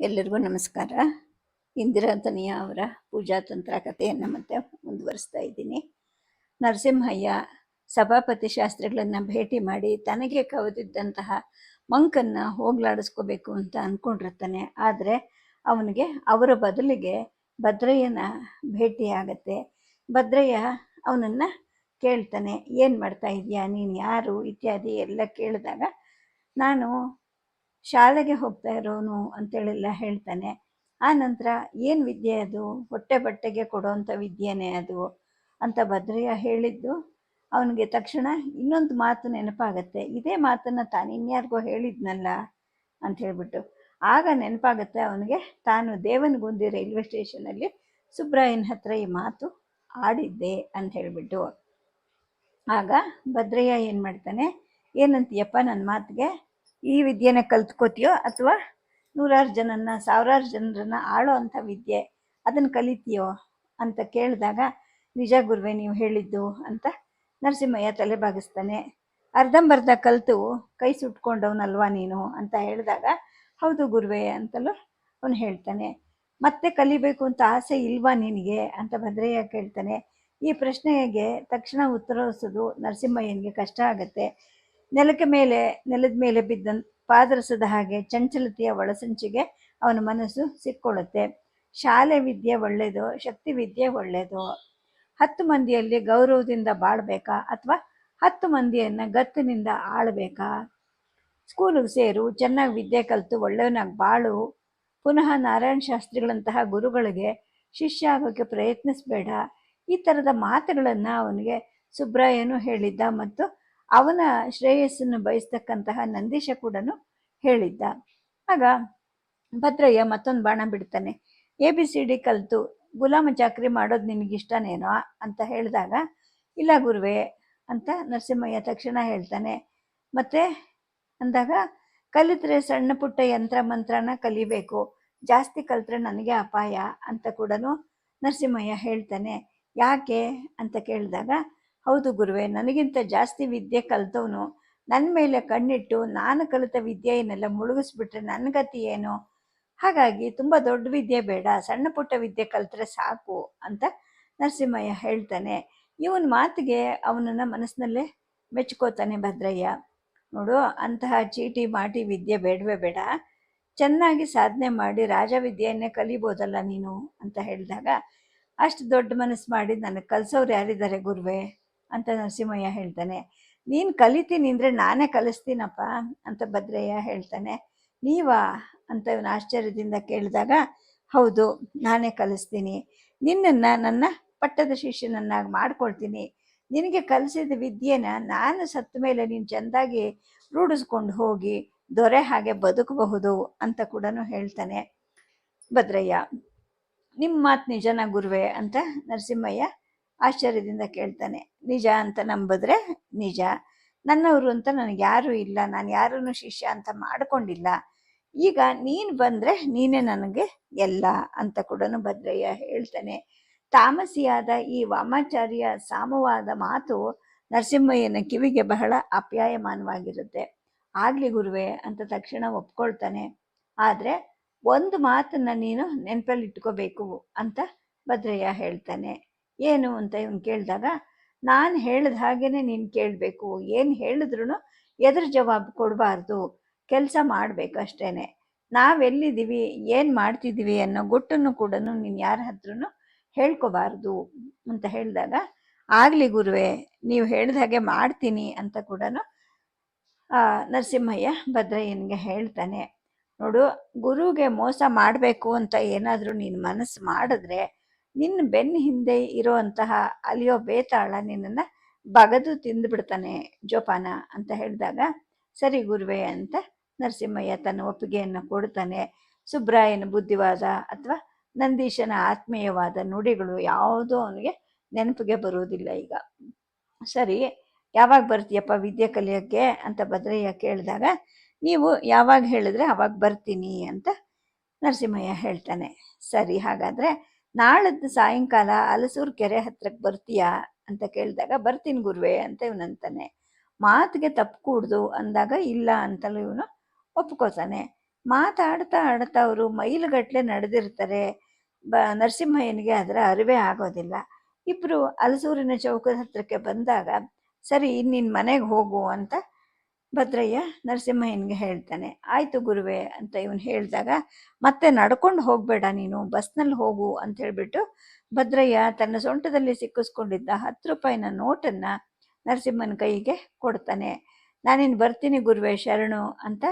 ಎಲ್ಲರಿಗೂ ನಮಸ್ಕಾರ. ಇಂದಿರಾ ತನಿಯ ಅವರ ಪೂಜಾ ತಂತ್ರ ಕಥೆಯನ್ನು ಮತ್ತೆ ಮುಂದುವರಿಸ್ತಾ ಇದ್ದೀನಿ. ನರಸಿಂಹಯ್ಯ ಸಭಾಪತಿ ಶಾಸ್ತ್ರಿಗಳನ್ನು ಭೇಟಿ ಮಾಡಿ ತನಗೆ ಕವಿದಿದ್ದಂತಹ ಮಂಕನ್ನು ಹೋಗ್ಲಾಡಿಸ್ಕೋಬೇಕು ಅಂತ ಅಂದ್ಕೊಂಡಿರ್ತಾನೆ ಆದರೆ ಅವನಿಗೆ ಅವರ ಬದಲಿಗೆ ಭದ್ರಯ್ಯನ ಭೇಟಿ ಆಗತ್ತೆ. ಭದ್ರಯ್ಯ ಅವನನ್ನು ಕೇಳ್ತಾನೆ, ಏನು ಮಾಡ್ತಾ ಇದೀಯಾ? ನೀನು ಯಾರು? ಇತ್ಯಾದಿ ಎಲ್ಲ ಕೇಳಿದಾಗ, ನಾನು ಶಾಲೆಗೆ ಹೋಗ್ತಾ ಇರೋನು ಅಂತೇಳೆಲ್ಲ ಹೇಳ್ತಾನೆ. ಆ ನಂತರ ಏನು ವಿದ್ಯೆ ಅದು? ಹೊಟ್ಟೆ ಬಟ್ಟೆಗೆ ಕೊಡೋವಂಥ ವಿದ್ಯೆನೇ ಅದು? ಅಂತ ಭದ್ರಯ್ಯ ಹೇಳಿದ್ದು ಅವನಿಗೆ ತಕ್ಷಣ ಇನ್ನೊಂದು ಮಾತು ನೆನಪಾಗತ್ತೆ. ಇದೇ ಮಾತನ್ನು ತಾನು ಇನ್ಯಾರಿಗೋ ಹೇಳಿದ್ನಲ್ಲ ಅಂತ ಹೇಳ್ಬಿಟ್ಟು. ಆಗ ನೆನಪಾಗತ್ತೆ ಅವನಿಗೆ ತಾನು ದೇವನಗುಂದಿ ರೈಲ್ವೆ ಸ್ಟೇಷನಲ್ಲಿ ಸುಬ್ರಾಯನ್ ಹತ್ರ ಈ ಮಾತು ಆಡಿದ್ದೆ ಅಂತ ಹೇಳಿಬಿಟ್ಟು. ಆಗ ಭದ್ರಯ್ಯ ಏನು ಮಾಡ್ತಾನೆ? ಏನಂತೀಯಪ್ಪ ನನ್ನ ಮಾತಿಗೆ? ಈ ವಿದ್ಯೆನ ಕಲ್ತ್ಕೋತೀಯೋ ಅಥವಾ ನೂರಾರು ಜನನ್ನ, ಸಾವಿರಾರು ಜನರನ್ನ ಆಳೋ ಅಂಥ ವಿದ್ಯೆ ಅದನ್ನು ಕಲಿತೀಯೋ ಅಂತ ಕೇಳಿದಾಗ, ನಿಜ ಗುರುವೆ, ನೀವು ಹೇಳಿದ್ದು ಅಂತ ನರಸಿಂಹಯ್ಯ ತಲೆ ಬಾಗಿಸ್ತಾನೆ. ಅರ್ಧಂಬರ್ಧ ಕಲಿತು ಕೈ ಸುಟ್ಕೊಂಡವನಲ್ವಾ ನೀನು? ಅಂತ ಹೇಳಿದಾಗ, ಹೌದು ಗುರುವೆ ಅಂತಲೂ ಅವನು ಹೇಳ್ತಾನೆ. ಮತ್ತೆ ಕಲಿಬೇಕು ಅಂತ ಆಸೆ ಇಲ್ವಾ ನಿನಗೆ? ಅಂತ ಭದ್ರಯ್ಯ ಕೇಳ್ತಾನೆ. ಈ ಪ್ರಶ್ನೆಗೆ ತಕ್ಷಣ ಉತ್ತರಿಸೋದು ನರಸಿಂಹಯ್ಯನಿಗೆ ಕಷ್ಟ ಆಗತ್ತೆ. ನೆಲಕ್ಕೆ ಮೇಲೆ, ನೆಲದ ಮೇಲೆ ಬಿದ್ದ ಪಾದರಸದ ಹಾಗೆ ಚಂಚಲತೆಯ ಒಳಸಂಚಿಗೆ ಅವನ ಮನಸ್ಸು ಸಿಕ್ಕೊಳ್ಳುತ್ತೆ. ಶಾಲೆ ವಿದ್ಯೆ ಒಳ್ಳೆಯದು, ಶಕ್ತಿ ವಿದ್ಯೆ ಒಳ್ಳೆಯದು? ಹತ್ತು ಮಂದಿಯಲ್ಲಿ ಗೌರವದಿಂದ ಬಾಳ್ಬೇಕಾ ಅಥವಾ ಹತ್ತು ಮಂದಿಯನ್ನು ಗತ್ತಿನಿಂದ ಆಳ್ಬೇಕಾ? ಸ್ಕೂಲಿಗೆ ಸೇರು, ಚೆನ್ನಾಗಿ ವಿದ್ಯೆ ಕಲಿತು, ಒಳ್ಳೆಯವನಾಗಿ ಬಾಳು. ಪುನಃ ನಾರಾಯಣ ಶಾಸ್ತ್ರಿಗಳಂತಹ ಗುರುಗಳಿಗೆ ಶಿಷ್ಯ ಆಗೋಕ್ಕೆ ಪ್ರಯತ್ನಿಸಬೇಡ. ಈ ಥರದ ಮಾತುಗಳನ್ನು ಅವನಿಗೆ ಸುಬ್ರಾಯನು ಹೇಳಿದ್ದ ಮತ್ತು ಅವನ ಶ್ರೇಯಸ್ಸನ್ನು ಬಯಸ್ತಕ್ಕಂತಹ ನಂದೀಶ ಕೂಡ ಹೇಳಿದ್ದ. ಆಗ ಭದ್ರಯ್ಯ ಮತ್ತೊಂದು ಬಾಣ ಬಿಡ್ತಾನೆ. ಎ, ಬಿ, ಸಿ, ಡಿ ಕಲಿತು, ಗುಲಾಮ ಚಾಕ್ರಿ ಮಾಡೋದು ನಿನಗಿಷ್ಟನೇನೋ ಅಂತ ಹೇಳಿದಾಗ, ಇಲ್ಲ ಗುರುವೆ ಅಂತ ನರಸಿಂಹಯ್ಯ ತಕ್ಷಣ ಹೇಳ್ತಾನೆ. ಮತ್ತೆ ಅಂದಾಗ, ಕಲಿತ್ರೆ ಸಣ್ಣ ಪುಟ್ಟ ಯಂತ್ರ ಮಂತ್ರನ ಕಲಿಬೇಕು, ಜಾಸ್ತಿ ಕಲಿತ್ರೆ ನನಗೆ ಅಪಾಯ ಅಂತ ಕೂಡ ನರಸಿಂಹಯ್ಯ ಹೇಳ್ತಾನೆ. ಯಾಕೆ ಅಂತ ಕೇಳಿದಾಗ ಹೌದು ಗುರುವೆ, ನನಗಿಂತ ಜಾಸ್ತಿ ವಿದ್ಯೆ ಕಲಿತವನು ನನ್ನ ಮೇಲೆ ಕಣ್ಣಿಟ್ಟು ನಾನು ಕಲಿತ ವಿದ್ಯೆಯನ್ನೆಲ್ಲ ಮುಳುಗಿಸ್ಬಿಟ್ರೆ ನನ್ನ ಗತಿ ಏನು? ಹಾಗಾಗಿ ತುಂಬ ದೊಡ್ಡ ವಿದ್ಯೆ ಬೇಡ, ಸಣ್ಣ ಪುಟ್ಟ ವಿದ್ಯೆ ಕಲಿತ್ರೆ ಸಾಕು ಅಂತ ನರಸಿಂಹಯ್ಯ ಹೇಳ್ತಾನೆ. ಇವನ ಮಾತಿಗೆ ಅವನನ್ನು ಮನಸ್ಸಿನಲ್ಲೇ ಮೆಚ್ಕೋತಾನೆ ಭದ್ರಯ್ಯ. ನೋಡು, ಅಂತಹ ಚೀಟಿ ಮಾಟಿ ವಿದ್ಯೆ ಬೇಡವೇ ಬೇಡ. ಚೆನ್ನಾಗಿ ಸಾಧನೆ ಮಾಡಿ ರಾಜ ವಿದ್ಯೆಯನ್ನೇ ಕಲಿಬೋದಲ್ಲ ನೀನು ಅಂತ ಹೇಳಿದಾಗ ಅಷ್ಟು ದೊಡ್ಡ ಮನಸ್ಸು ಮಾಡಿ ನನಗೆ ಕಲಿಸೋರು ಯಾರಿದ್ದಾರೆ ಗುರುವೆ? ಅಂತ ನರಸಿಂಹಯ್ಯ ಹೇಳ್ತಾನೆ. ನೀನು ಕಲಿತೀನಿ ಅಂದರೆ ನಾನೇ ಕಲಿಸ್ತೀನಪ್ಪ ಅಂತ ಭದ್ರಯ್ಯ ಹೇಳ್ತಾನೆ. ನೀವಾ ಅಂತ ಇವನು ಆಶ್ಚರ್ಯದಿಂದ ಕೇಳಿದಾಗ, ಹೌದು, ನಾನೇ ಕಲಿಸ್ತೀನಿ. ನಿನ್ನನ್ನು ನನ್ನ ಪಟ್ಟದ ಶಿಷ್ಯನನ್ನಾಗಿ ಮಾಡ್ಕೊಳ್ತೀನಿ. ನಿನಗೆ ಕಲಿಸಿದ ವಿದ್ಯೆನ ನಾನು ಸತ್ತ ಮೇಲೆ ನೀನು ಚೆಂದಾಗಿ ರೂಢಿಸ್ಕೊಂಡು ಹೋಗಿ ದೊರೆ ಹಾಗೆ ಬದುಕಬಹುದು ಅಂತ ಕೂಡ ಹೇಳ್ತಾನೆ ಭದ್ರಯ್ಯ. ನಿಮ್ಮ ಮಾತು ನಿಜನ ಗುರುವೆ? ಅಂತ ನರಸಿಂಹಯ್ಯ ಆಶ್ಚರ್ಯದಿಂದ ಕೇಳ್ತಾನೆ, ನಿಜ ಅಂತ ನಂಬಿದ್ರೆ ನಿಜ. ನನ್ನವರು ಅಂತ ನನಗೆ ಯಾರೂ ಇಲ್ಲ, ನಾನು ಯಾರನ್ನು ಶಿಷ್ಯ ಅಂತ ಮಾಡ್ಕೊಂಡಿಲ್ಲ. ಈಗ ನೀನು ಬಂದರೆ ನೀನೇ ನನಗೆ ಎಲ್ಲ ಅಂತ ಕೂಡ ಭದ್ರಯ್ಯ ಹೇಳ್ತಾನೆ. ತಾಮಸಿಯಾದ ಈ ವಾಮಾಚಾರ್ಯ ಸಾಮವಾದ ಮಾತು ನರಸಿಂಹಯ್ಯನ ಕಿವಿಗೆ ಬಹಳ ಅಪ್ಯಾಯಮಾನವಾಗಿರುತ್ತೆ. ಆಗಲಿ ಗುರುವೆ ಅಂತ ತಕ್ಷಣ ಒಪ್ಕೊಳ್ತಾನೆ. ಆದರೆ ಒಂದು ಮಾತನ್ನು ನೀನು ನೆನಪಲ್ಲಿ ಇಟ್ಕೋಬೇಕು ಅಂತ ಭದ್ರಯ್ಯ ಹೇಳ್ತಾನೆ. ಏನು ಅಂತ ಇವನು ಕೇಳಿದಾಗ, ನಾನು ಹೇಳಿದ ಹಾಗೇನೆ ನೀನು ಕೇಳಬೇಕು. ಏನು ಹೇಳಿದ್ರು ಎದ್ರ ಜವಾಬು ಕೊಡಬಾರ್ದು. ಕೆಲಸ ಮಾಡಬೇಕು ಅಷ್ಟೇ ನಾವೆಲ್ಲಿದ್ದೀವಿ ಏನು ಮಾಡ್ತಿದ್ದೀವಿ ಅನ್ನೋ ಗುಟ್ಟನ್ನು ಕೂಡ ನೀನು ಯಾರ ಹತ್ರನೂ ಹೇಳ್ಕೋಬಾರ್ದು. ಅಂತ ಹೇಳಿದಾಗ, ಆಗಲಿ ಗುರುವೆ, ನೀವು ಹೇಳಿದ ಹಾಗೆ ಮಾಡ್ತೀನಿ ಅಂತ ಕೂಡ ನರಸಿಂಹಯ್ಯ ಭದ್ರಯ್ಯನಿಗೆ ಹೇಳ್ತಾನೆ. ನೋಡು, ಗುರುಗೆ ಮೋಸ ಮಾಡಬೇಕು ಅಂತ ಏನಾದರೂ ನೀನು ಮನಸ್ಸು ಮಾಡಿದ್ರೆ ನಿನ್ನ ಬೆನ್ನ ಹಿಂದೆ ಇರುವಂತಹ ಅಲಿಯೋ ಬೇತಾಳ ನಿನ್ನನ್ನು ಬಗದು ತಿಂದುಬಿಡ್ತಾನೆ ಜೋಪಾನ ಅಂತ ಹೇಳಿದಾಗ, ಸರಿ ಗುರುವೆ ಅಂತ ನರಸಿಂಹಯ್ಯ ತನ್ನ ಒಪ್ಪಿಗೆಯನ್ನು ಕೊಡ್ತಾನೆ. ಸುಬ್ರಾಯನ ಬುದ್ಧಿವಾದ ಅಥವಾ ನಂದೀಶನ ಆತ್ಮೀಯವಾದ ನುಡಿಗಳು ಯಾವುದೂ ಅವನಿಗೆ ನೆನಪಿಗೆ ಬರುವುದಿಲ್ಲ ಈಗ. ಸರಿ, ಯಾವಾಗ ಬರ್ತೀಯಪ್ಪ ವಿದ್ಯೆ ಕಲಿಯೋಕ್ಕೆ? ಅಂತ ಭದ್ರಯ್ಯ ಕೇಳಿದಾಗ, ನೀವು ಯಾವಾಗ ಹೇಳಿದ್ರೆ ಅವಾಗ ಬರ್ತೀನಿ ಅಂತ ನರಸಿಂಹಯ್ಯ ಹೇಳ್ತಾನೆ. ಸರಿ, ಹಾಗಾದರೆ ನಾಳದ್ದು ಸಾಯಂಕಾಲ ಅಲಸೂರು ಕೆರೆ ಹತ್ರಕ್ಕೆ ಬರ್ತೀಯಾ ಅಂತ ಕೇಳಿದಾಗ, ಬರ್ತೀನಿ ಗುರುವೆ ಅಂತ ಇವನಂತಾನೆ ಮಾತಿಗೆ ತಪ್ಪು ಕೂಡ್ದು ಅಂದಾಗ, ಇಲ್ಲ ಅಂತಲೂ ಇವನು ಒಪ್ಕೋತಾನೆ ಮಾತಾಡ್ತಾ ಆಡ್ತಾ ಅವರು ಮೈಲುಗಟ್ಟಲೆ ನಡೆದಿರ್ತಾರೆ. ಬ, ನರಸಿಂಹಯ್ಯನಿಗೆ ಅದರ ಅರಿವೇ ಆಗೋದಿಲ್ಲ. ಇಬ್ಬರು ಅಲಸೂರಿನ ಚೌಕದ ಹತ್ರಕ್ಕೆ ಬಂದಾಗ, ಸರಿ ನಿನ್ನ ಮನೆಗೆ ಹೋಗು ಅಂತ ಭದ್ರಯ್ಯ ನರಸಿಂಹಯ್ಯನಿಗೆ ಹೇಳ್ತಾನೆ, ಆಯ್ತು ಗುರುವೆ ಅಂತ ಇವನು ಹೇಳಿದಾಗ, ಮತ್ತೆ ನಡ್ಕೊಂಡು ಹೋಗಬೇಡ ನೀನು, ಬಸ್ನಲ್ಲಿ ಹೋಗು ಅಂತ ಹೇಳಿಬಿಟ್ಟು ಭದ್ರಯ್ಯ ತನ್ನ ಸೊಂಟದಲ್ಲಿ ಸಿಕ್ಕಿಸ್ಕೊಂಡಿದ್ದ ಹತ್ತು ರೂಪಾಯಿನ ನೋಟನ್ನು ನರಸಿಂಹನ ಕೈಗೆ ಕೊಡ್ತಾನೆ ನಾನಿನ್ನು ಬರ್ತೀನಿ ಗುರುವೆ, ಶರಣು ಅಂತ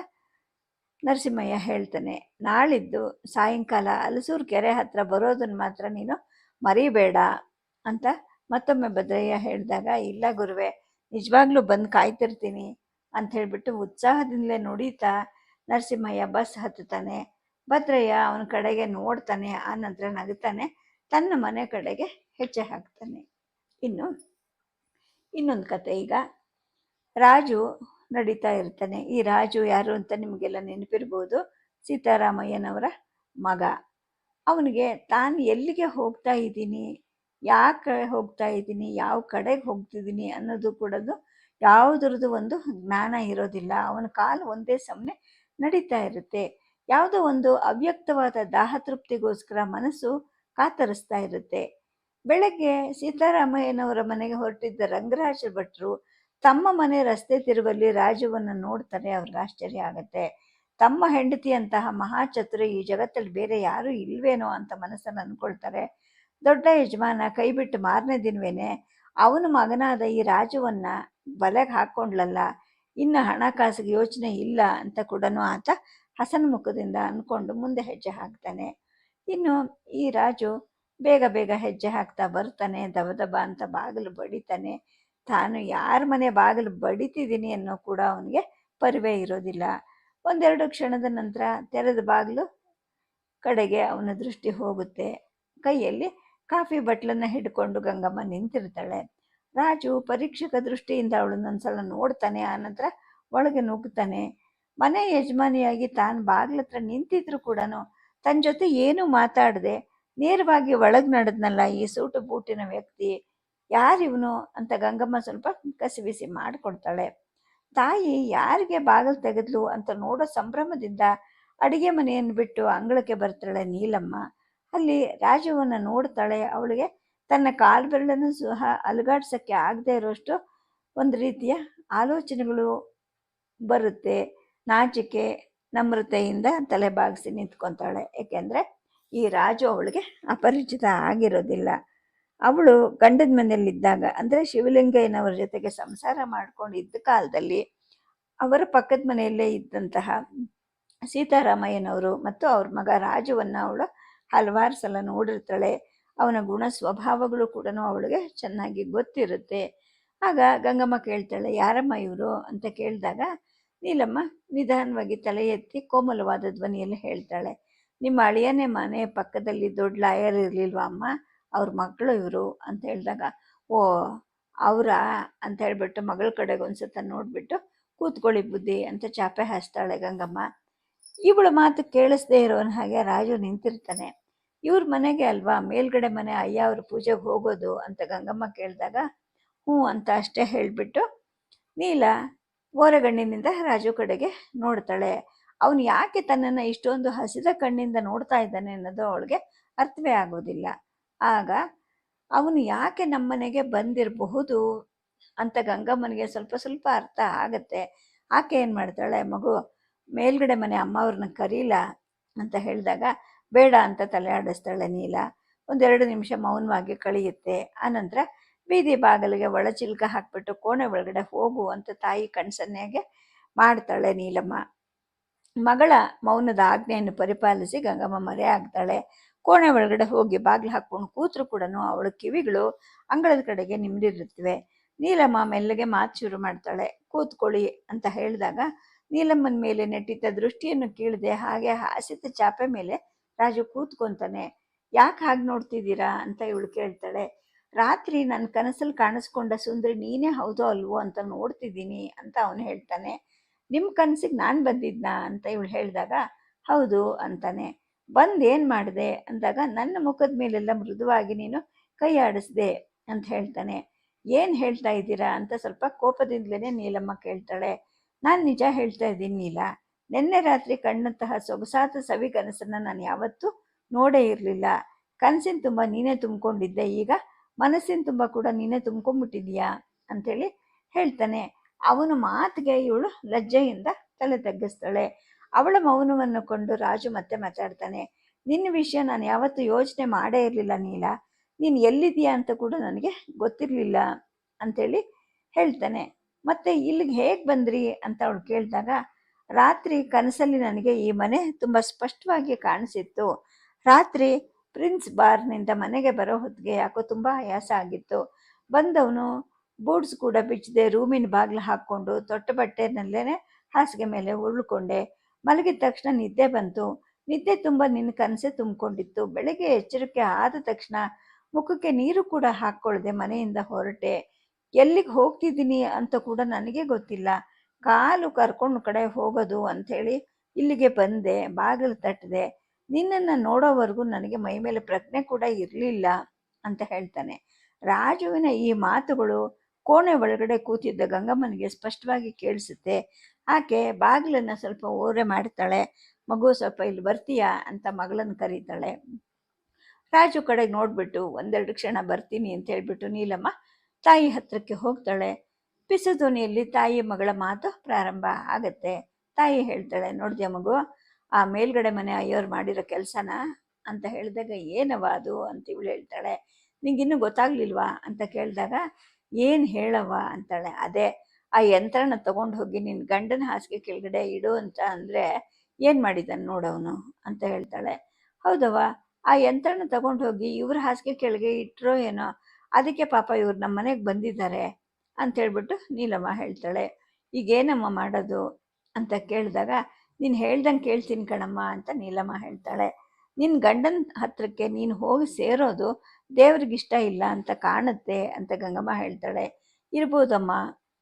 ನರಸಿಂಹಯ್ಯ ಹೇಳ್ತಾನೆ. ನಾಳಿದ್ದು ಸಾಯಂಕಾಲ ಅಲಸೂರು ಕೆರೆ ಹತ್ರ ಬರೋದನ್ನು ಮಾತ್ರ ನೀನು ಮರಿಬೇಡ ಅಂತ ಮತ್ತೊಮ್ಮೆ ಭದ್ರಯ್ಯ ಹೇಳಿದಾಗ, ಇಲ್ಲ ಗುರುವೆ, ನಿಜವಾಗ್ಲೂ ಬಂದು ಕಾಯ್ತಿರ್ತೀನಿ ಅಂತ ಹೇಳಿಬಿಟ್ಟು ಉತ್ಸಾಹದಿಂದಲೇ ನುಡಿತಾ ನರಸಿಂಹಯ್ಯ ಬಸ್ ಹತ್ತುತ್ತಾನೆ. ಭದ್ರಯ್ಯ ಅವನ ಕಡೆಗೆ ನೋಡ್ತಾನೆ, ಆ ನಂತರ ನಗುತ್ತಾನೆ ತನ್ನ ಮನೆ ಕಡೆಗೆ ಹೆಜ್ಜೆ ಹಾಕ್ತಾನೆ. ಇನ್ನು, ಇನ್ನೊಂದು ಕತೆ ಈಗ. ರಾಜು ನಡೀತಾ ಇರ್ತಾನೆ. ಈ ರಾಜು ಯಾರು ಅಂತ ನಿಮಗೆಲ್ಲ ನೆನಪಿರ್ಬೋದು. ಸೀತಾರಾಮಯ್ಯನವರ ಮಗ. ಅವನಿಗೆ, ತಾನು ಎಲ್ಲಿಗೆ ಹೋಗ್ತಾ ಇದ್ದೀನಿ? ಯಾಕೆ ಹೋಗ್ತಾ ಇದ್ದೀನಿ? ಯಾವ ಕಡೆಗೆ ಹೋಗ್ತಿದ್ದೀನಿ? ಅನ್ನೋದು ಕೂಡ ಯಾವುದ್ರದ್ದು ಒಂದು ಜ್ಞಾನ ಇರೋದಿಲ್ಲ. ಅವನ ಕಾಲು ಒಂದೇ ಸಮನೆ ನಡೀತಾ ಇರುತ್ತೆ. ಯಾವುದೋ ಒಂದು ಅವ್ಯಕ್ತವಾದ ದಾಹ ತೃಪ್ತಿಗೋಸ್ಕರ ಮನಸ್ಸು ಕಾತರಿಸ್ತಾ ಇರುತ್ತೆ. ಬೆಳಗ್ಗೆ ಸೀತಾರಾಮಯ್ಯನವರ ಮನೆಗೆ ಹೊರಟಿದ್ದ ರಂಗರಾಜ ಭಟ್ರು ತಮ್ಮ ಮನೆ ರಸ್ತೆ ತಿರುವಲ್ಲಿ ರಾಜುವನ್ನು ನೋಡ್ತಾರೆ. ಅವ್ರಿಗೆ ಆಶ್ಚರ್ಯ ಆಗುತ್ತೆ. ತಮ್ಮ ಹೆಂಡತಿಯಂತಹ ಮಹಾಚತುರ ಈ ಜಗತ್ತಲ್ಲಿ ಬೇರೆ ಯಾರೂ ಇಲ್ವೇನೋ ಅಂತ ಮನಸ್ಸನ್ನು ಅಂದ್ಕೊಳ್ತಾರೆ. ದೊಡ್ಡ ಯಜಮಾನ ಕೈ ಬಿಟ್ಟು ಮಾರನೇ ದಿನವೇನೆ ಅವನ ಮಗನಾದ ಈ ರಾಜುವನ್ನ ಬಲೆಗೆ ಹಾಕ್ಕೊಂಡ್ಲಲ್ಲ ಇನ್ನು ಹಣಕಾಸಿಗೆ ಯೋಚನೆ ಇಲ್ಲ ಅಂತ ಕೂಡ ಆತ ಹಸನ ಮುಖದಿಂದ ಅಂದ್ಕೊಂಡು ಮುಂದೆ ಹೆಜ್ಜೆ ಹಾಕ್ತಾನೆ. ಇನ್ನು ಈ ರಾಜು ಬೇಗ ಬೇಗ ಹೆಜ್ಜೆ ಹಾಕ್ತಾ ಬರ್ತಾನೆ ದಬ ದಬ ಅಂತ ಬಾಗಿಲು ಬಡಿತಾನೆ. ತಾನು ಯಾರ ಮನೆ ಬಾಗಿಲು ಬಡಿತಿದ್ದೀನಿ ಅನ್ನೋ ಕೂಡ ಅವನಿಗೆ ಪರಿವೇ ಇರೋದಿಲ್ಲ. ಒಂದೆರಡು ಕ್ಷಣದ ನಂತರ ತೆರೆದ ಬಾಗಿಲು ಕಡೆಗೆ ಅವನ ದೃಷ್ಟಿ ಹೋಗುತ್ತೆ. ಕೈಯಲ್ಲಿ ಕಾಫಿ ಬಟ್ಲನ್ನ ಹಿಡ್ಕೊಂಡು ಗಂಗಮ್ಮ ನಿಂತಿರ್ತಾಳೆ. ರಾಜು ಪರೀಕ್ಷಕ ದೃಷ್ಟಿಯಿಂದ ಅವಳನ್ನೊಂದ್ಸಲ ನೋಡ್ತಾನೆ ಆನಂತರ ಒಳಗೆ ನುಗ್ತಾನೆ. ಮನೆ ಯಜಮಾನಿಯಾಗಿ ತಾನು ಬಾಗ್ಲತ್ರ ನಿಂತಿದ್ರು ಕೂಡ ತನ್ನ ಜೊತೆ ಏನೂ ಮಾತಾಡದೆ. ನೇರವಾಗಿ ಒಳಗೆ ನಡೆದ್ನಲ್ಲ ಈ ಸೂಟು ಬೂಟಿನ ವ್ಯಕ್ತಿ. ಯಾರಿವನು ಅಂತ ಗಂಗಮ್ಮ ಸ್ವಲ್ಪ ಕಸಿಬಿಸಿ ಮಾಡಿಕೊಡ್ತಾಳೆ ತಾಯಿ ಯಾರಿಗೆ ಬಾಗಿಲು ತೆಗೆದ್ಲು ಅಂತ ನೋಡೋ ಸಂಭ್ರಮದಿಂದ ಅಡಿಗೆ ಮನೆಯನ್ನು ಬಿಟ್ಟು ಅಂಗಳಕ್ಕೆ ಬರ್ತಾಳೆ ನೀಲಮ್ಮ. ಅಲ್ಲಿ ರಾಜುವನ್ನ ನೋಡ್ತಾಳೆ. ಅವಳಿಗೆ ತನ್ನ ಕಾಲ್ಬೆರಳನ್ನು ಸಹ ಅಲುಗಾಡ್ಸೋಕ್ಕೆ ಆಗದೆ ಇರೋಷ್ಟು ಒಂದು ರೀತಿಯ ಆಲೋಚನೆಗಳು ಬರುತ್ತೆ. ನಾಚಿಕೆ, ನಮ್ರತೆಯಿಂದ ತಲೆ ಬಾಗಿಸಿ ನಿಂತ್ಕೊತಾಳೆ. ಏಕೆಂದರೆ ಈ ರಾಜು ಅವಳಿಗೆ ಅಪರಿಚಿತ ಆಗಿರೋದಿಲ್ಲ. ಅವಳು ಗಂಡದ ಮನೆಯಲ್ಲಿದ್ದಾಗ, ಅಂದರೆ ಶಿವಲಿಂಗಯ್ಯನವರ ಜೊತೆಗೆ ಸಂಸಾರ ಮಾಡ್ಕೊಂಡಿದ್ದ ಕಾಲದಲ್ಲಿ ಅವರ ಪಕ್ಕದ ಮನೆಯಲ್ಲೇ ಇದ್ದಂತಹ ಸೀತಾರಾಮಯ್ಯನವರು ಮತ್ತು ಅವ್ರ ಮಗ ರಾಜುವನ್ನು ಅವಳು ಹಲವಾರು ಸಲ ನೋಡಿರ್ತಾಳೆ. ಅವನ ಗುಣ ಸ್ವಭಾವಗಳು ಕೂಡ ಅವಳಿಗೆ ಚೆನ್ನಾಗಿ ಗೊತ್ತಿರುತ್ತೆ. ಆಗ ಗಂಗಮ್ಮ ಕೇಳ್ತಾಳೆ, ಯಾರಮ್ಮ ಇವರು? ಅಂತ ಕೇಳಿದಾಗ, ನೀಲಮ್ಮ, ನಿಧಾನವಾಗಿ ತಲೆ ಎತ್ತಿ ಕೋಮಲವಾದ ಧ್ವನಿಯಲ್ಲಿ ಹೇಳ್ತಾಳೆ, ನಿಮ್ಮ ಅಳಿಯನೇ ಮನೆ ಪಕ್ಕದಲ್ಲಿ ದೊಡ್ಡ ಲಾಯರ್ ಇರಲಿಲ್ವಾ ಅಮ್ಮ? ಅವ್ರ ಮಕ್ಕಳು ಇವರು? ಅಂತ ಹೇಳಿದಾಗ, ಓ, ಅವರ? ಅಂತ ಹೇಳ್ಬಿಟ್ಟು ಮಗಳ ಕಡೆಗೆ ಒಂದ್ಸತ ನೋಡಿಬಿಟ್ಟು, ಕೂತ್ಕೊಳ್ಳಿ ಬುದ್ಧಿ ಅಂತ ಚಾಪೆ ಹಾಸ್ತಾಳೆ ಗಂಗಮ್ಮ. ಇವಳು ಮಾತು ಕೇಳಿಸ್ದೇ ಇರೋನ ಹಾಗೆ ರಾಜು ನಿಂತಿರ್ತಾನೆ. ಇವ್ರ ಮನೆಗೆ ಅಲ್ವಾ? ಮೇಲ್ಗಡೆ ಮನೆ ಅಯ್ಯ ಅವ್ರ ಪೂಜೆಗೆ ಹೋಗೋದು ಅಂತ ಗಂಗಮ್ಮ ಕೇಳಿದಾಗ, ಹ್ಞೂ ಅಂತ ಅಷ್ಟೇ ಹೇಳಿಬಿಟ್ಟು, ನೀಲ ಓರೆಗಣ್ಣಿನಿಂದ ರಾಜು ಕಡೆಗೆ ನೋಡ್ತಾಳೆ. ಅವನು ಯಾಕೆ ತನ್ನನ್ನು ಇಷ್ಟೊಂದು ಹಸಿದ ಕಣ್ಣಿಂದ ನೋಡ್ತಾ ಇದ್ದಾನೆ ಅನ್ನೋದು ಅವಳಿಗೆ ಅರ್ಥವೇ ಆಗೋದಿಲ್ಲ. ಆಗ, ಅವನು ಯಾಕೆ ನಮ್ಮನೆಗೆ ಬಂದಿರಬಹುದು? ಅಂತ ಗಂಗಮ್ಮನಿಗೆ ಸ್ವಲ್ಪ ಸ್ವಲ್ಪ ಅರ್ಥ ಆಗತ್ತೆ. ಆಕೆ ಏನು ಮಾಡ್ತಾಳೆ, ಮಗು ಮೇಲ್ಗಡೆ ಮನೆ ಅಮ್ಮ ಅವ್ರನ್ನ ಕರೀಲ ಅಂತ ಹೇಳಿದಾಗ, ಬೇಡ ಅಂತ ತಲೆ ಆಡಿಸ್ತಾಳೆ ನೀಲ. ಒಂದೆರಡು ನಿಮಿಷ ಮೌನವಾಗಿ ಕಳೆಯುತ್ತೆ. ಆನಂತರ ಬೀದಿ ಬಾಗಿಲಿಗೆ ಒಳಚಿಲ್ಕ ಹಾಕ್ಬಿಟ್ಟು ಕೋಣೆ ಒಳಗಡೆ ಹೋಗು ಅಂತ ತಾಯಿ ಕಣ್ಸನ್ನೆಗೆ ಮಾಡ್ತಾಳೆ ನೀಲಮ್ಮ. ಮಗಳ ಮೌನದ ಆಜ್ಞೆಯನ್ನು ಪರಿಪಾಲಿಸಿ ಗಂಗಮ್ಮ ಮರೆ ಆಗ್ತಾಳೆ ಕೋಣೆ ಒಳಗಡೆ ಹೋಗಿ ಬಾಗಿಲು ಹಾಕ್ಕೊಂಡು ಕೂತ್ರು ಕೂಡ ಅವಳ ಕಿವಿಗಳು ಅಂಗಳದ ಕಡೆಗೆ ನಿಮ್ದಿರುತ್ತವೆ ನೀಲಮ್ಮ ಮೆಲ್ಲಗೆ ಮಾತು ಶುರು ಮಾಡ್ತಾಳೆ. ಕೂತ್ಕೊಳ್ಳಿ ಅಂತ ಹೇಳಿದಾಗ ನೀಲಮ್ಮನ ಮೇಲೆ ನೆಟ್ಟಿದ್ದ ದೃಷ್ಟಿಯನ್ನು ಕೀಳದೆ. ಹಾಗೆ ಹಾಸಿದ ಚಾಪೆ ಮೇಲೆ ರಾಜು ಕೂತ್ಕೊಂತಾನೆ. ಯಾಕೆ ಹಾಗೆ ನೋಡ್ತಿದ್ದೀರಾ ಅಂತ ಇವಳು ಕೇಳ್ತಾಳೆ. ರಾತ್ರಿ ನನ್ನ ಕನಸಲ್ಲಿ ಕಾಣಿಸ್ಕೊಂಡ ಸುಂದರಿ ನೀನೇ ಹೌದೋ ಅಲ್ವೋ ಅಂತ ನೋಡ್ತಿದ್ದೀನಿ ಅಂತ ಅವನು ಹೇಳ್ತಾನೆ. ನಿಮ್ಮ ಕನಸಿಗೆ ನಾನು ಬಂದಿದ್ನಾ ಅಂತ ಇವಳು ಹೇಳಿದಾಗ, ಹೌದು ಅಂತಾನೆ. ಬಂದು ಮಾಡಿದೆ ಅಂದಾಗ, ನನ್ನ ಮುಖದ ಮೇಲೆಲ್ಲ ಮೃದುವಾಗಿ ನೀನು ಕೈ ಆಡಿಸ್ದೆ ಅಂತ ಹೇಳ್ತಾನೆ. ಏನು ಹೇಳ್ತಾ ಇದ್ದೀರಾ ಅಂತ ಸ್ವಲ್ಪ ಕೋಪದಿಂದಲೇ ನೀಲಮ್ಮ ಕೇಳ್ತಾಳೆ. ನಾನು ನಿಜ ಹೇಳ್ತಾ ಇದ್ದೀನಿ ನೀಲ ನಿನ್ನೆ ರಾತ್ರಿ ಕಣ್ಣಂತಹ ಸೊಗಸಾದ ಸವಿ ಕನಸನ್ನು ನಾನು ಯಾವತ್ತೂ ನೋಡೇ ಇರಲಿಲ್ಲ. ಕನಸಿನ ತುಂಬ ನೀನೇ ತುಂಬಿಕೊಂಡಿದ್ದೆ. ಈಗ ಮನಸ್ಸಿನ ತುಂಬ ಕೂಡ ನೀನೇ ತುಂಬ್ಕೊಂಡ್ಬಿಟ್ಟಿದೀಯಾ ಅಂಥೇಳಿ ಹೇಳ್ತಾನೆ. ಅವನ ಮಾತಿಗೆ ಇವಳು ಲಜ್ಜೆಯಿಂದ ತಲೆ ತಗ್ಗಿಸ್ತಾಳೆ. ಅವಳ ಮೌನವನ್ನು ಕೊಂಡು ರಾಜು ಮತ್ತೆ ಮಾತಾಡ್ತಾನೆ. ನಿನ್ನ ವಿಷಯ ನಾನು ಯಾವತ್ತೂ ಯೋಚನೆ ಮಾಡೇ ಇರಲಿಲ್ಲ ನೀಲ. ನೀನು ಎಲ್ಲಿದ್ದೀಯಾ ಅಂತ ಕೂಡ ನನಗೆ ಗೊತ್ತಿರಲಿಲ್ಲ ಅಂಥೇಳಿ ಹೇಳ್ತಾನೆ. ಮತ್ತೆ ಇಲ್ಲಿಗೆ ಹೇಗೆ ಬಂದ್ರಿ ಅಂತ ಅವಳು ಕೇಳಿದಾಗ, ರಾತ್ರಿ ಕನಸಲ್ಲಿ ನನಗೆ ಈ ಮನೆ ತುಂಬ ಸ್ಪಷ್ಟವಾಗಿ ಕಾಣಿಸಿತ್ತು. ರಾತ್ರಿ ಪ್ರಿನ್ಸ್ ಬಾರ್ನಿಂದ ಮನೆಗೆ ಬರೋ ಹೊತ್ತಿಗೆ ಯಾಕೋ ತುಂಬ ಆಯಾಸ ಆಗಿತ್ತು. ಬಂದವನು ಬೂಟ್ಸ್ ಕೂಡ ಬಿಚ್ಚದೆ, ರೂಮಿನ ಬಾಗಿಲು ಹಾಕ್ಕೊಂಡು ತೊಟ್ಟ ಬಟ್ಟೆನಲ್ಲೇ ಹಾಸಿಗೆ ಮೇಲೆ ಉರುಳ್ಕೊಂಡೆ. ಮಲಗಿದ ತಕ್ಷಣ ನಿದ್ದೆ ಬಂತು. ನಿದ್ದೆ ತುಂಬ ನಿನ್ನ ಕನಸೆ ತುಂಬಿಕೊಂಡಿತ್ತು. ಬೆಳಗ್ಗೆ ಎಚ್ಚರಿಕೆ ಆದ ತಕ್ಷಣ ಮುಖಕ್ಕೆ ನೀರು ಕೂಡ ಹಾಕ್ಕೊಳ್ಳದೆ ಮನೆಯಿಂದ ಹೊರಟೆ. ಎಲ್ಲಿಗೆ ಹೋಗ್ತಿದ್ದೀನಿ ಅಂತ ಕೂಡ ನನಗೆ ಗೊತ್ತಿಲ್ಲ. ಕಾಲು ಕರ್ಕೊಂಡು ಕಡೆ ಹೋಗೋದು ಅಂಥೇಳಿ ಇಲ್ಲಿಗೆ ಬಂದೆ, ಬಾಗಿಲು ತಟ್ಟಿದೆ. ನಿನ್ನನ್ನು ನೋಡೋವರೆಗೂ ನನಗೆ ಮೈ ಮೇಲೆ ಪ್ರಜ್ಞೆ ಕೂಡ ಇರಲಿಲ್ಲ ಅಂತ ಹೇಳ್ತಾನೆ. ರಾಜುವಿನ ಈ ಮಾತುಗಳು ಕೋಣೆ ಒಳಗಡೆ ಕೂತಿದ್ದ ಗಂಗಮ್ಮನಿಗೆ ಸ್ಪಷ್ಟವಾಗಿ ಕೇಳಿಸುತ್ತೆ. ಆಕೆ ಬಾಗಿಲನ್ನು ಸ್ವಲ್ಪ ಓರೆ ಮಾಡ್ತಾಳೆ ಮಗು ಸ್ವಲ್ಪ ಇಲ್ಲಿ ಬರ್ತೀಯಾ? ಅಂತ ಮಗಳನ್ನು ಕರೀತಾಳೆ. ರಾಜು ಕಡೆಗೆ ನೋಡ್ಬಿಟ್ಟು ಒಂದೆರಡು ಕ್ಷಣ ಬರ್ತೀನಿ ಅಂತ ಹೇಳ್ಬಿಟ್ಟು, ನೀಲಮ್ಮ ತಾಯಿ ಹತ್ರಕ್ಕೆ ಹೋಗ್ತಾಳೆ. ಪಿಸು ಧ್ವನಿಯಲ್ಲಿ ತಾಯಿ ಮಗಳ ಮಾತು ಪ್ರಾರಂಭ ಆಗತ್ತೆ. ತಾಯಿ ಹೇಳ್ತಾಳೆ ನೋಡಿದೆ ಮಗು, ಆ ಮೇಲ್ಗಡೆ ಮನೆ ಅಯ್ಯೋರು ಮಾಡಿರೋ ಕೆಲಸನ ಅಂತ ಹೇಳಿದಾಗ ಏನವ ಅದು ಅಂತ ಇವಳು ಹೇಳ್ತಾಳೆ. ನಿಂಗಿನ್ನೂ ಗೊತ್ತಾಗ್ಲಿಲ್ವಾ ಅಂತ ಕೇಳಿದಾಗ, ಏನು ಹೇಳವ ಅಂತಾಳೆ. ಅದೇ, ಆ ಯಂತ್ರನ ತಗೊಂಡು ಹೋಗಿ ನಿನ್ನ ಗಂಡನ ಹಾಸಿಗೆ ಕೆಳಗಡೆ ಇಡು ಅಂತ ಅಂದರೆ ಏನು ಮಾಡಿದ್ದಾನೆ ನೋಡವನು ಅಂತ ಹೇಳ್ತಾಳೆ. ಹೌದವ ಆ ಯಂತ್ರನ ತಗೊಂಡು ಹೋಗಿ ಇವ್ರ ಹಾಸಿಗೆ ಕೆಳಗೆ ಇಟ್ಟರೋ ಏನೋ ಅದಕ್ಕೆ ಪಾಪ ಇವ್ರು ನಮ್ಮ ಮನೆಗೆ ಬಂದಿದ್ದಾರೆ ಅಂತ ಹೇಳ್ಬಿಟ್ಟು ನೀಲಮ್ಮ ಹೇಳ್ತಾಳೆ, ಈಗೇನಮ್ಮ ಮಾಡೋದು? ಅಂತ ಕೇಳಿದಾಗ, ನೀನು ಹೇಳ್ದಂಗೆ ಕೇಳ್ತೀನಿ ಕಣಮ್ಮ ಅಂತ ನೀಲಮ್ಮ ಹೇಳ್ತಾಳೆ ನಿನ್ನ ಗಂಡನ ಹತ್ರಕ್ಕೆ ನೀನು ಹೋಗಿ ಸೇರೋದು ದೇವ್ರಿಗಿಷ್ಟ ಇಲ್ಲ ಅಂತ ಕಾಣುತ್ತೆ ಅಂತ ಗಂಗಮ್ಮ ಹೇಳ್ತಾಳೆ, ಇರ್ಬೋದಮ್ಮ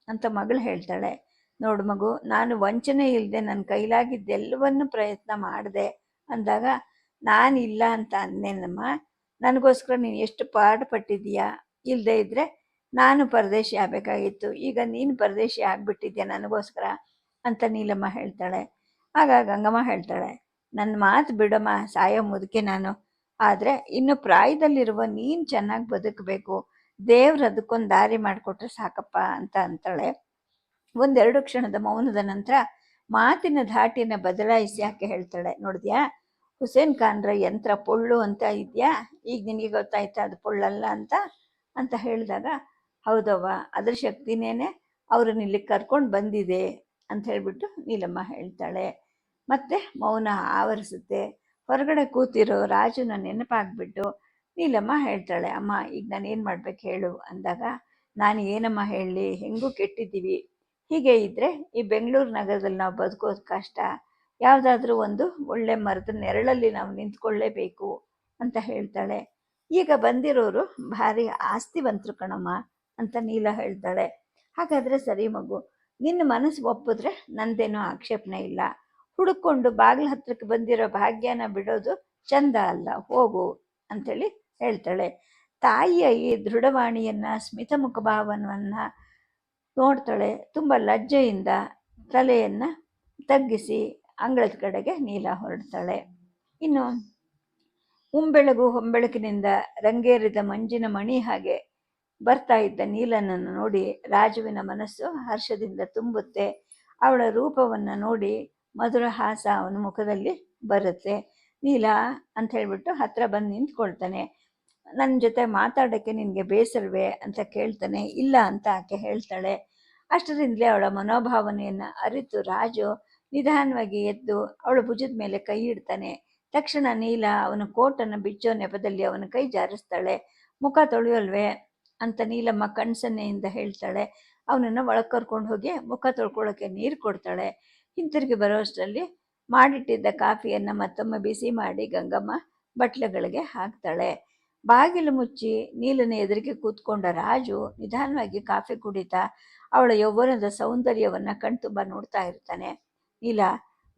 ಅಂತ ಮಗಳು ಹೇಳ್ತಾಳೆ, ನೋಡು ಮಗು, ನಾನು ವಂಚನೆ ಇಲ್ಲದೆ ನನ್ನ ಕೈಲಾಗಿದ್ದೆಲ್ಲವನ್ನು ಪ್ರಯತ್ನ ಮಾಡಿದೆ ಅಂದಾಗ, ನಾನು ಇಲ್ಲ ಅಂತ ಅಂದೇನಮ್ಮ ನನಗೋಸ್ಕರ ನೀನು ಎಷ್ಟು ಪಾಡುಪಟ್ಟಿದೀಯಾ ಇಲ್ಲದೆ ಇದ್ದರೆ ನಾನು ಪರದೇಶಿ ಆಗಬೇಕಾಗಿತ್ತು. ಈಗ ನೀನು ಪರದೇಶಿ ಆಗಿಬಿಟ್ಟಿದ್ಯಾ ನನಗೋಸ್ಕರ? ಅಂತ ನೀಲಮ್ಮ ಹೇಳ್ತಾಳೆ. ಆಗ ಗಂಗಮ್ಮ ಹೇಳ್ತಾಳೆ, ನನ್ನ ಮಾತು ಬಿಡಮ್ಮ, ಸಾಯೋ ಮುದುಕೆ ನಾನು. ಆದರೆ ಇನ್ನು ಪ್ರಾಯದಲ್ಲಿರುವ ನೀನು ಚೆನ್ನಾಗಿ ಬದುಕಬೇಕು. ದೇವ್ರು ಅದಕ್ಕೊಂದು ದಾರಿ ಮಾಡಿಕೊಟ್ರೆ ಸಾಕಪ್ಪ ಅಂತ ಅಂತಾಳೆ. ಒಂದೆರಡು ಕ್ಷಣದ ಮೌನದ ನಂತರ ಮಾತಿನ ಧಾಟಿನ ಬದಲಾಯಿಸಿ ಯಾಕೆ ಹೇಳ್ತಾಳೆ, ನೋಡಿದ್ಯಾ? ಹುಸೇನ್ ಖಾನ್ರ ಯಂತ್ರ ಪೊಳ್ಳು ಅಂತ ಇದೆಯಾ? ಈಗ ನಿನಗೆ ಗೊತ್ತಾಯ್ತಾ ಅದು ಪೊಳ್ಳಲ್ಲ ಅಂತ? ಅಂತ ಹೇಳಿದಾಗ, ಹೌದವ್ವ, ಅದ್ರ ಶಕ್ತಿನೇನೆ ಅವ್ರನ್ನ ಇಲ್ಲಿ ಕರ್ಕೊಂಡು ಬಂದಿದೆ ಅಂತ ಹೇಳ್ಬಿಟ್ಟು ನೀಲಮ್ಮ ಹೇಳ್ತಾಳೆ. ಮತ್ತೆ ಮೌನ ಆವರಿಸುತ್ತೆ. ಹೊರಗಡೆ ಕೂತಿರೋ ರಾಜನ ನೆನಪಾಗ್ಬಿಟ್ಟು ನೀಲಮ್ಮ ಹೇಳ್ತಾಳೆ, ಅಮ್ಮ, ಈಗ ನಾನು ಏನು ಮಾಡ್ಬೇಕು ಹೇಳು? ಅಂದಾಗ, ನಾನು ಏನಮ್ಮ ಹೇಳಲಿ ಹೆಂಗೂ ಕೆಟ್ಟಿದ್ದೀವಿ. ಹೀಗೆ ಇದ್ದರೆ ಈ ಬೆಂಗಳೂರು ನಗರದಲ್ಲಿ ನಾವು ಬದುಕೋದು ಕಷ್ಟ. ಯಾವುದಾದ್ರೂ ಒಂದು ಒಳ್ಳೆ ಮರದ ನೆರಳಲ್ಲಿ ನಾವು ನಿಂತ್ಕೊಳ್ಳೇಬೇಕು ಅಂತ ಹೇಳ್ತಾಳೆ. ಈಗ ಬಂದಿರೋರು ಭಾರಿ ಆಸ್ತಿವಂತರು ಕಣಮ್ಮ ಅಂತ ನೀಲ ಹೇಳ್ತಾಳೆ. ಹಾಗಾದರೆ ಸರಿ ಮಗು, ನಿನ್ನ ಮನಸ್ಸು ಒಪ್ಪಿದ್ರೆ ನಂದೇನೋ ಆಕ್ಷೇಪಣೆ ಇಲ್ಲ. ಹುಡುಕೊಂಡು ಬಾಗಿಲ ಹತ್ರಕ್ಕೆ ಬಂದಿರೋ ಭಾಗ್ಯನ ಬಿಡೋದು ಚಂದ ಅಲ್ಲ, ಹೋಗು ಅಂಥೇಳಿ ಹೇಳ್ತಾಳೆ. ತಾಯಿಯ ಈ ದೃಢವಾಣಿಯನ್ನು, ಸ್ಮಿತ ಮುಖಭಾವನವನ್ನು ನೋಡ್ತಾಳೆ. ತುಂಬ ಲಜ್ಜೆಯಿಂದ ತಲೆಯನ್ನು ತಗ್ಗಿಸಿ ಅಂಗಳದ ಕಡೆಗೆ ನೀಲ ಹೊರಡ್ತಾಳೆ. ಇನ್ನು ಉಂಬೆಳಗು ಹೊಂಬೆಳಕಿನಿಂದ ರಂಗೇರಿದ ಮಂಜಿನ ಮಣಿ ಹಾಗೆ ಬರ್ತಾ ಇದ್ದ ನೀಲನನ್ನು ನೋಡಿ ರಾಜುವಿನ ಮನಸ್ಸು ಹರ್ಷದಿಂದ ತುಂಬುತ್ತೆ. ಅವಳ ರೂಪವನ್ನು ನೋಡಿ ಮಧುರ ಹಾಸ ಅವನ ಮುಖದಲ್ಲಿ ಬರುತ್ತೆ. ನೀಲ ಅಂತ ಹೇಳ್ಬಿಟ್ಟು ಹತ್ರ ಬಂದು ನಿಂತ್ಕೊಳ್ತಾನೆ. ನನ್ನ ಜೊತೆ ಮಾತಾಡೋಕ್ಕೆ ನಿನಗೆ ಬೇಸರವೇ ಅಂತ ಕೇಳ್ತಾನೆ. ಇಲ್ಲ ಅಂತ ಆಕೆ ಹೇಳ್ತಾಳೆ. ಅಷ್ಟರಿಂದಲೇ ಅವಳ ಮನೋಭಾವನೆಯನ್ನು ಅರಿತು ರಾಜು ನಿಧಾನವಾಗಿ ಎದ್ದು ಅವಳ ಭುಜದ ಮೇಲೆ ಕೈ ಇಡ್ತಾನೆ. ತಕ್ಷಣ ನೀಲ, ಅವನ ಕೋಟನ್ನು ಬಿಚ್ಚೋ ನೆಪದಲ್ಲಿ ಅವನ ಕೈ ಜಾರಿಸ್ತಾಳೆ. ಮುಖ ತೊಳೆಯಲ್ವೇ? ಅಂತ ನೀಲಮ್ಮ ಕಣ್ಸನ್ನೆಯಿಂದ ಹೇಳ್ತಾಳೆ. ಅವನನ್ನು ಒಳಗೆ ಕರ್ಕೊಂಡು ಹೋಗಿ ಮುಖ ತೊಳ್ಕೊಳ್ಳೋಕೆ ನೀರು ಕೊಡ್ತಾಳೆ. ಹಿಂತಿರುಗಿ ಬರೋಷ್ಟರಲ್ಲಿ ಮಾಡಿಟ್ಟಿದ್ದ ಕಾಫಿಯನ್ನು ಮತ್ತೊಮ್ಮೆ ಬಿಸಿ ಮಾಡಿ ಗಂಗಮ್ಮ ಬಟ್ಲೆಗಳಿಗೆ ಹಾಕ್ತಾಳೆ. ಬಾಗಿಲು ಮುಚ್ಚಿ ನೀಲನ ಎದುರಿಗೆ ಕೂತ್ಕೊಂಡ ರಾಜು ನಿಧಾನವಾಗಿ ಕಾಫಿ ಕುಡಿತಾ ಅವಳ ಯೌವನದ ಸೌಂದರ್ಯವನ್ನು ಕಣ್ತುಂಬ ನೋಡ್ತಾ ಇರ್ತಾನೆ. ನೀಲ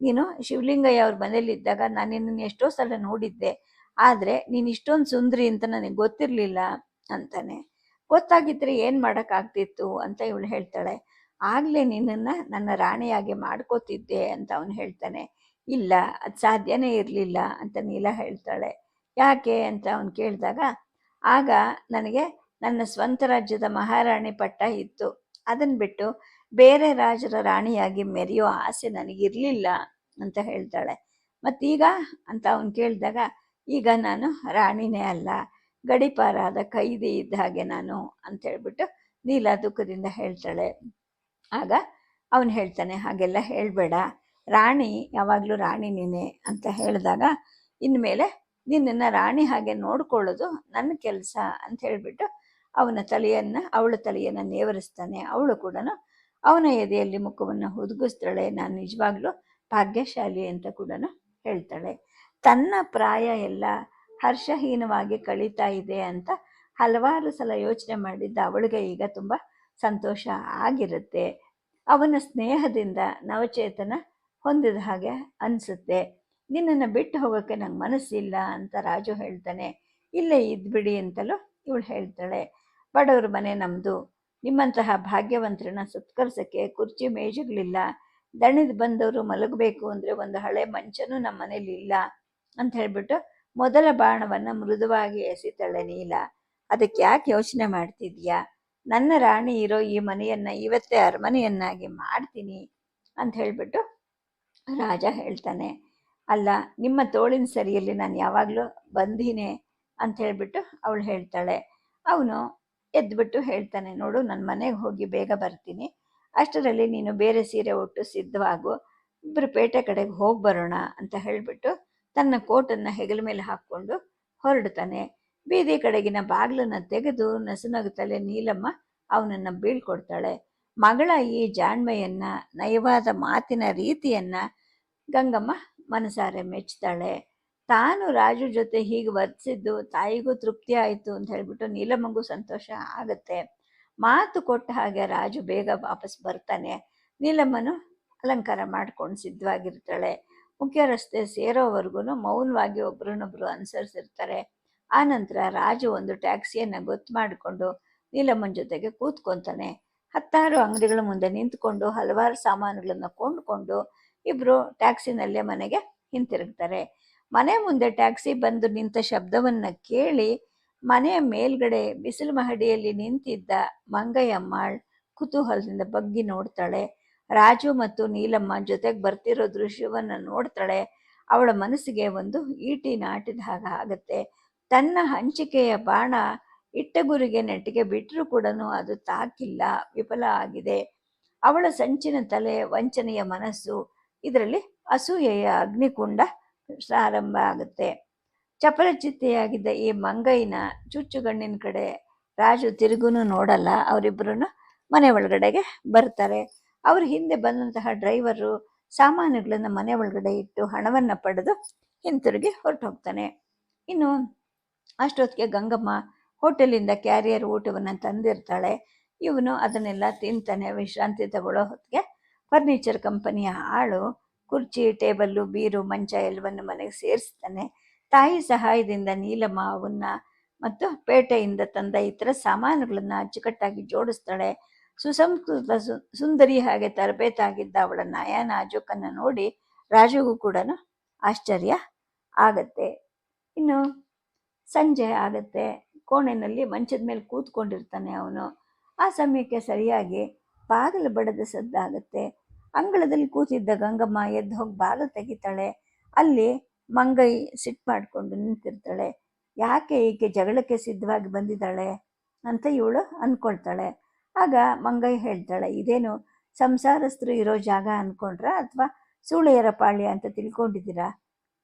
ನೀನು ಶಿವಲಿಂಗಯ್ಯ ಅವ್ರ ಮನೇಲಿದ್ದಾಗ ನಾನು ನಿನ್ನನ್ನು ಎಷ್ಟೋ ಸಲ ನೋಡಿದ್ದೆ, ಆದರೆ ನೀನು ಇಷ್ಟೊಂದು ಸುಂದರಿ ಅಂತ ನನಗೆ ಗೊತ್ತಿರಲಿಲ್ಲ ಅಂತಾನೆ. ಗೊತ್ತಾಗಿದ್ರೆ ಏನು ಮಾಡೋಕ್ಕಾಗ್ತಿತ್ತು ಅಂತ ಇವಳು ಹೇಳ್ತಾಳೆ. ಆಗಲೇ ನಿನ್ನನ್ನು ನನ್ನ ರಾಣಿಯಾಗಿ ಮಾಡ್ಕೋತಿದ್ದೆ ಅಂತ ಅವನು ಹೇಳ್ತಾನೆ. ಇಲ್ಲ, ಅದು ಸಾಧ್ಯನೇ ಇರಲಿಲ್ಲ ಅಂತ ನೀಲ ಹೇಳ್ತಾಳೆ. ಯಾಕೆ ಅಂತ ಅವನು ಕೇಳಿದಾಗ, ಆಗ ನನಗೆ ನನ್ನ ಸ್ವಂತ ರಾಜ್ಯದ ಮಹಾರಾಣಿ ಪಟ್ಟ ಇತ್ತು. ಅದನ್ನು ಬಿಟ್ಟು ಬೇರೆ ರಾಜರ ರಾಣಿಯಾಗಿ ಮೆರೆಯೋ ಆಸೆ ನನಗಿರಲಿಲ್ಲ ಅಂತ ಹೇಳ್ತಾಳೆ. ಮತ್ತೀಗ ಅಂತ ಅವನು ಕೇಳಿದಾಗ, ಈಗ ನಾನು ರಾಣಿನೇ ಅಲ್ಲ, ಗಡಿಪಾರಾದ ಕೈದಿ ಇದ್ದ ಹಾಗೆ ನಾನು ಅಂತ ಹೇಳ್ಬಿಟ್ಟು ನೀಲ ದುಃಖದಿಂದ ಹೇಳ್ತಾಳೆ. ಆಗ ಅವನು ಹೇಳ್ತಾನೆ, ಹಾಗೆಲ್ಲ ಹೇಳಬೇಡ, ರಾಣಿ ಯಾವಾಗಲೂ ರಾಣಿ ನೀನೆ ಅಂತ ಹೇಳಿದಾಗ, ಇನ್ಮೇಲೆ ನಿನ್ನನ್ನು ರಾಣಿ ಹಾಗೆ ನೋಡ್ಕೊಳ್ಳೋದು ನನ್ನ ಕೆಲಸ ಅಂತ ಹೇಳಿಬಿಟ್ಟು ಅವನ ತಲೆಯನ್ನು, ಅವಳ ತಲೆಯನ್ನು ನೇವರಿಸ್ತಾನೆ. ಅವಳು ಕೂಡ ಅವನ ಎದೆಯಲ್ಲಿ ಮುಖವನ್ನು ಹುದುಗಿಸ್ತಾಳೆ. ನಾನು ನಿಜವಾಗ್ಲೂ ಭಾಗ್ಯಶಾಲಿ ಅಂತ ಕೂಡ ಹೇಳ್ತಾಳೆ. ತನ್ನ ಪ್ರಾಯ ಎಲ್ಲ ಹರ್ಷಹೀನವಾಗಿ ಕಳೀತಾ ಇದೆ ಅಂತ ಹಲವಾರು ಸಲ ಯೋಚನೆ ಮಾಡಿದ್ದ ಅವಳಿಗೆ ಈಗ ತುಂಬ ಸಂತೋಷ ಆಗಿರುತ್ತೆ. ಅವನ ಸ್ನೇಹದಿಂದ ನವಚೇತನ ಹೊಂದಿದ ಹಾಗೆ ಅನಿಸುತ್ತೆ. ನಿನ್ನನ್ನು ಬಿಟ್ಟು ಹೋಗೋಕ್ಕೆ ನಂಗೆ ಮನಸ್ಸಿಲ್ಲ ಅಂತ ರಾಜು ಹೇಳ್ತಾನೆ. ಇಲ್ಲೇ ಇದ್ಬಿಡಿ ಅಂತಲೂ ಇವಳು ಹೇಳ್ತಾಳೆ. ಬಡವ್ರ ಮನೆ ನಮ್ಮದು ನಿಮ್ಮಂತಹ ಭಾಗ್ಯವಂತರನ್ನ ಸತ್ಕರ್ಸಕ್ಕೆ ಕುರ್ಚಿ ಮೇಜುಗಳಿಲ್ಲ. ದಣಿದು ಬಂದವರು ಮಲಗಬೇಕು ಅಂದರೆ ಒಂದು ಹಳೆ ಮಂಚನೂ ನಮ್ಮ ಮನೇಲಿ ಇಲ್ಲ ಅಂತ ಹೇಳಿಬಿಟ್ಟು ಮೊದಲ ಬಾಣವನ್ನು ಮೃದುವಾಗಿ ಎಸಿತಾಳೆ ನೀಲ. ಅದಕ್ಕೆ ಯಾಕೆ ಯೋಚನೆ ಮಾಡ್ತಿದ್ಯಾ? ನನ್ನ ರಾಣಿ ಇರೋ ಈ ಮನೆಯನ್ನು ಇವತ್ತೇ ಅರಮನೆಯನ್ನಾಗಿ ಮಾಡ್ತೀನಿ ಅಂತ ಹೇಳಿಬಿಟ್ಟು ರಾಜ ಹೇಳ್ತಾನೆ. ಅಲ್ಲ, ನಿಮ್ಮ ತೋಳಿನ ಸರಿಯಲ್ಲಿ ನಾನು ಯಾವಾಗಲೂ ಬಂದೀನಿ ಅಂತ ಹೇಳಿಬಿಟ್ಟು ಅವಳು ಹೇಳ್ತಾಳೆ. ಅವನು ಎದ್ಬಿಟ್ಟು ಹೇಳ್ತಾನೆ, ನೋಡು ನನ್ನ ಮನೆಗೆ ಹೋಗಿ ಬೇಗ ಬರ್ತೀನಿ. ಅಷ್ಟರಲ್ಲಿ ನೀನು ಬೇರೆ ಸೀರೆ ಉಟ್ಟು ಸಿದ್ಧವಾಗು. ಇಬ್ಬರು ಪೇಟೆ ಕಡೆಗೆ ಹೋಗಿ ಬರೋಣ, ಅಂತ ಹೇಳಿಬಿಟ್ಟು ತನ್ನ ಕೋಟನ್ನು ಹೆಗಲ ಮೇಲೆ ಹಾಕ್ಕೊಂಡು ಹೊರಡ್ತಾನೆ. ಬೀದಿ ಕಡೆಗಿನ ಬಾಗಿಲನ್ನು ತೆಗೆದು ನಸುನಗುತ್ತಲೇ ನೀಲಮ್ಮ ಅವನನ್ನು ಬೀಳ್ಕೊಡ್ತಾಳೆ. ಮಗಳ ಈ ಜಾಣ್ಮೆಯನ್ನು, ನಯವಾದ ಮಾತಿನ ರೀತಿಯನ್ನ ಗಂಗಮ್ಮ ಮನಸಾರೆ ಮೆಚ್ತಾಳೆ. ತಾನು ರಾಜು ಜೊತೆ ಹೀಗೆ ವರ್ತಿಸಿದ್ದು ತಾಯಿಗೂ ತೃಪ್ತಿ ಆಯಿತು ಅಂತ ಹೇಳ್ಬಿಟ್ಟು ನೀಲಮ್ಮಗೂ ಸಂತೋಷ ಆಗುತ್ತೆ. ಮಾತು ಕೊಟ್ಟ ಹಾಗೆ ರಾಜು ಬೇಗ ವಾಪಸ್ ಬರ್ತಾನೆ. ನೀಲಮ್ಮನು ಅಲಂಕಾರ ಮಾಡ್ಕೊಂಡು ಸಿದ್ಧವಾಗಿರ್ತಾಳೆ. ಮುಖ್ಯ ರಸ್ತೆ ಸೇರೋವರೆಗೂ ಮೌನವಾಗಿ ಒಬ್ರನ್ನೊಬ್ರು ಅನುಸರಿಸಿರ್ತಾರೆ. ಆನಂತರ ರಾಜು ಒಂದು ಟ್ಯಾಕ್ಸಿಯನ್ನು ಗೊತ್ತು ಮಾಡಿಕೊಂಡು ನೀಲಮ್ಮನ ಜೊತೆಗೆ ಕೂತ್ಕೊತಾನೆ. ಹತ್ತಾರು ಅಂಗಡಿಗಳ ಮುಂದೆ ನಿಂತ್ಕೊಂಡು ಹಲವಾರು ಸಾಮಾನುಗಳನ್ನು ಕೊಂಡುಕೊಂಡು ಇಬ್ಬರು ಟ್ಯಾಕ್ಸಿನಲ್ಲೇ ಮನೆಗೆ ಹಿಂತಿರುಗ್ತಾರೆ. ಮನೆ ಮುಂದೆ ಟ್ಯಾಕ್ಸಿ ಬಂದು ನಿಂತ ಶಬ್ದವನ್ನು ಕೇಳಿ ಮನೆಯ ಮೇಲ್ಗಡೆ ಬಿಸಿಲು ಮಹಡಿಯಲ್ಲಿ ನಿಂತಿದ್ದ ಮಂಗಯ್ಯಮ್ಮಾಳ್ ಕುತೂಹಲದಿಂದ ಬಗ್ಗಿ ನೋಡ್ತಾಳೆ. ರಾಜು ಮತ್ತು ನೀಲಮ್ಮ ಜೊತೆಗೆ ಬರ್ತಿರೋ ದೃಶ್ಯವನ್ನು ನೋಡ್ತಾಳೆ. ಅವಳ ಮನಸ್ಸಿಗೆ ಒಂದು ಈಟಿ ನಾಟಿದ ಹಾಗೆ ಆಗತ್ತೆ. ತನ್ನ ಹಂಚಿಕೆಯ ಬಾಣ ಇಟ್ಟ ಗುರಿಗೆ ನೆಟ್ಟಿಗೆ ಬಿಟ್ಟರೂ ಕೂಡ ಅದು ತಾಕಿಲ್ಲ, ವಿಫಲ ಆಗಿದೆ. ಅವಳ ಸಂಚಿನ ತಲೆ ವಂಚನೆಯ ಮನಸ್ಸು, ಇದರಲ್ಲಿ ಅಸೂಯೆಯ ಅಗ್ನಿಕುಂಡ ಪ್ರಾರಂಭ ಆಗುತ್ತೆ ಚಪಲಚಿತ್ತೆಯಾಗಿದ್ದ ಈ ಮಂಗೈನ ಚುಚ್ಚುಗಣ್ಣಿನ ಕಡೆ ರಾಜು ತಿರುಗುನು ನೋಡಲ್ಲ. ಅವರಿಬ್ಬರು ಮನೆ ಒಳಗಡೆಗೆ ಬರ್ತಾರೆ. ಅವ್ರ ಹಿಂದೆ ಬಂದಂತಹ ಡ್ರೈವರು ಸಾಮಾನುಗಳನ್ನು ಮನೆ ಒಳಗಡೆ ಇಟ್ಟು ಹಣವನ್ನು ಪಡೆದು ಹಿಂತಿರುಗಿ ಹೊರಟು ಹೋಗ್ತಾನೆ ಇನ್ನು ಅಷ್ಟೊತ್ತಿಗೆ ಗಂಗಮ್ಮ ಹೋಟೆಲಿಂದ ಕ್ಯಾರಿಯರ್ ಊಟವನ್ನು ತಂದಿರ್ತಾಳೆ. ಇವನು ಅದನ್ನೆಲ್ಲ ತಿಂತಾನೆ. ವಿಶ್ರಾಂತಿ ತಗೊಳ್ಳೋ ಹೊತ್ತಿಗೆ ಫರ್ನಿಚರ್ ಕಂಪನಿಯ ಆಳು ಕುರ್ಚಿ, ಟೇಬಲ್ಲು, ಬೀರು, ಮಂಚ ಎಲ್ಲವನ್ನು ಮನೆಗೆ ಸೇರಿಸ್ತಾನೆ. ತಾಯಿ ಸಹಾಯದಿಂದ ನೀಲಮ್ಮ ಅವನ್ನ ಮತ್ತು ಪೇಟೆಯಿಂದ ತಂದ ಇತರ ಸಾಮಾನುಗಳನ್ನು ಅಚ್ಚುಕಟ್ಟಾಗಿ ಜೋಡಿಸ್ತಾಳೆ. ಸುಸಂಸ್ಕೃತ ಸುಂದರಿ ಹಾಗೆ ತರಬೇತಾಗಿದ್ದ ಅವಳ ನಾಯನ ಅಜೋಕನ್ನು ನೋಡಿ ರಾಜುಗೂ ಕೂಡ ಆಶ್ಚರ್ಯ ಆಗತ್ತೆ. ಇನ್ನು ಸಂಜೆ ಆಗತ್ತೆ. ಕೋಣೆನಲ್ಲಿ ಮಂಚದ ಮೇಲೆ ಕೂತ್ಕೊಂಡಿರ್ತಾನೆ ಅವನು. ಆ ಸಮಯಕ್ಕೆ ಸರಿಯಾಗಿ ಬಾಗಿಲು ಬಡದ ಸದ್ದಾಗತ್ತೆ. ಅಂಗಳದಲ್ಲಿ ಕೂತಿದ್ದ ಗಂಗಮ್ಮ ಎದ್ದು ಹೋಗಿ ಬಾಗಿಲು ತೆಗಿತಾಳೆ. ಅಲ್ಲಿ ಮಂಗೈ ಸಿಟ್ಟು ಮಾಡಿಕೊಂಡು ನಿಂತಿರ್ತಾಳೆ. ಯಾಕೆ ಈಕೆ ಜಗಳಕ್ಕೆ ಸಿದ್ಧವಾಗಿ ಬಂದಿದ್ದಾಳೆ ಅಂತ ಇವಳು ಅಂದ್ಕೊಳ್ತಾಳೆ ಆಗ ಮಂಗೈ ಹೇಳ್ತಾಳೆ, ಇದೇನು ಸಂಸಾರಸ್ಥರು ಇರೋ ಜಾಗ ಅಂದ್ಕೊಂಡ್ರ ಅಥವಾ ಸೂಳೆಯರ ಪಾಳ್ಯ ಅಂತ ತಿಳ್ಕೊಂಡಿದ್ದೀರಾ?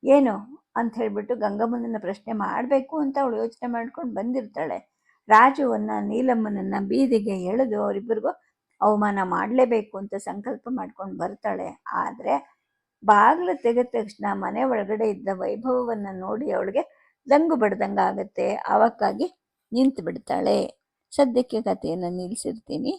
ಏನು? ಅಂತ ಹೇಳ್ಬಿಟ್ಟು ಗಂಗಮ್ಮನನ್ನು ಪ್ರಶ್ನೆ ಮಾಡಬೇಕು ಅಂತ ಅವಳು ಯೋಚನೆ ಮಾಡ್ಕೊಂಡು ಬಂದಿರ್ತಾಳೆ. ರಾಜುವನ್ನ ನೀಲಮ್ಮನನ್ನು ಬೀದಿಗೆ ಎಳೆದು ಅವರಿಬ್ಬರಿಗೂ ಅವಮಾನ ಮಾಡಲೇಬೇಕು ಅಂತ ಸಂಕಲ್ಪ ಮಾಡ್ಕೊಂಡು ಬರ್ತಾಳೆ. ಆದರೆ ಬಾಗಿಲು ತೆಗೆದ ತಕ್ಷಣ ಮನೆ ಒಳಗಡೆ ಇದ್ದ ವೈಭವವನ್ನು ನೋಡಿ ಅವಳಿಗೆ ದಂಗು ಬಡ್ದಂಗೆ ಆಗುತ್ತೆ ಅವಕ್ಕಾಗಿ ನಿಂತು ಬಿಡ್ತಾಳೆ ಸದ್ಯಕ್ಕೆ ಕಥೆಯನ್ನು ನಿಲ್ಲಿಸಿರ್ತೀನಿ